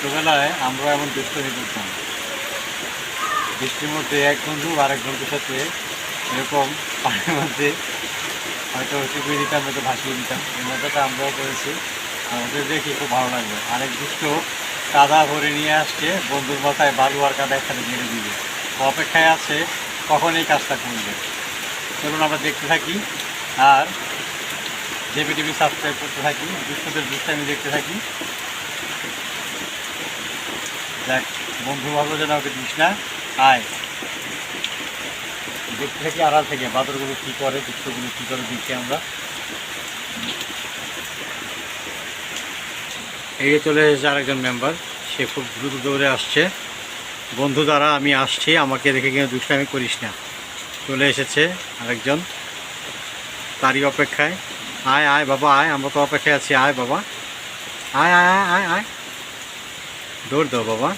ছোটোবেলায় আমরা এমন দুষ্টমি করতাম বৃষ্টির মধ্যে এক বন্ধু আরেক বন্ধুর সাথে এরকম পানির মধ্যে হয়তো চুপিয়ে দিতাম, হয়তো ভাসিয়ে দিতাম। এই মজাটা আমরাও করেছি। আমাদের দেখে খুব ভালো লাগল। আরেক দুষ্ট কাদা ভরে নিয়ে আসছে, বন্ধুর মাথায় বালু আর কাদা একসাথে মেরে দিবে। অপেক্ষায় আছে, কখন এই কাজটা করবে? চলুন আমরা দেখতে থাকি আর জেপি টিভি সাবস্ক্রাইব করতে থাকি। দুষ্টদের দুষ্টামি দেখতে থাকি। দেখ বন্ধু যেন ওকে দিস না। আয়। দেখতে থাকি, আড়াল থেকে। বাদরগুলো কী করে দুঃখগুলো কী করে দিচ্ছে আমরা? এই চলে এসেছে আরেকজন মেম্বার সে খুব দ্রুত দৌড়ে আসছে। বন্ধু দ্বারা আমি আসছি, আমাকে দেখে কিন্তু দুষ্টামি করিস না। চলে এসেছে আরেকজন। তারই অপেক্ষায়। আয় আয় বাবা, আয়, আমরা তো অপেক্ষায় আছি। আয় বাবা। আয় আয় আয় আয় আয়। দৌড় দাও বাবা।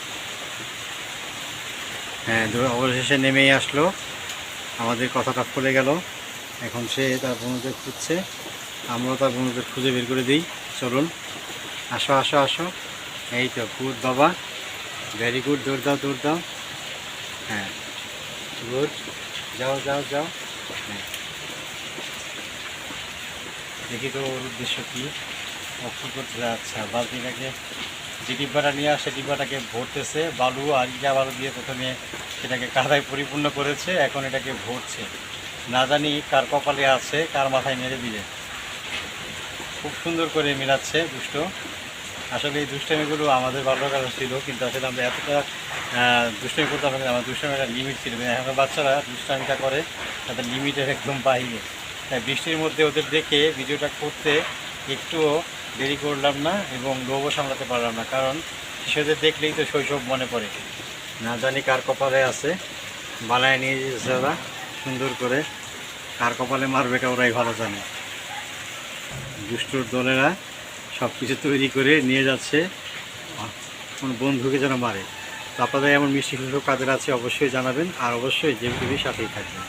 হ্যাঁ দৌড় অবশেষে নেমেই আসলো। আমাদের কথাটা খুলে গেল। এখন সে তার বন্ধুদের খুঁজছে। আমরাও তার বন্ধুদের খুঁজে বের করে দিই। চলুন, আসো আসো আসো। এই তো, গুড বাবা। ভেরি গুড দৌড় দাও দৌড় দাও। হ্যাঁ গুড। যাও যাও যাও। হ্যাঁ। দেখি তো ওর উদ্দেশ্য কী। কী করতে আচ্ছা বালতিটাকে যে ডিব্বাটা নিয়ে আসে ডিব্বাটাকে ভরতেছে। বালু আর ইটা বালু দিয়ে প্রথমে সেটাকে কাদায় পরিপূর্ণ করেছে, এখন এটাকে ভরছে। না জানি কার কপালে আছে, কার মাথায় মেরে দিবে। খুব সুন্দর করে মিলাচ্ছে দুষ্ট। আসলে এই দুষ্টামিগুলো আমাদের বাল্যকালে ছিল, কিন্তু আসলে আমরা এতটা দুষ্টামি করতে হবে আমার দুষ্টামি একটা লিমিট ছিল। এখনকার বাচ্চারা দুষ্টামিটা করে, তাদের লিমিটের একদম বাইরে। তাই বৃষ্টির মধ্যে ওদের দেখে ভিডিওটা করতে একটুও দেরি করলাম না এবং লোভও সামলাতে পারলাম না, কারণ শিশুদের দেখলেই তো শৈশব মনে পড়ে। না জানি কার কপালে আছে, বানায় নিয়ে ওরা, সুন্দর করে। কার কপালে মারবে এটা ওরাই ভালো জানে। দুষ্টুর দলেরা সব কিছু তৈরি করে নিয়ে যাচ্ছে। কোনো বন্ধুকে যেন মারে। তো আপনাদের এমন মিষ্টি সুযোগ কাদের আছে অবশ্যই জানাবেন, আর অবশ্যই জেম টিভির সাথেই থাকবেন।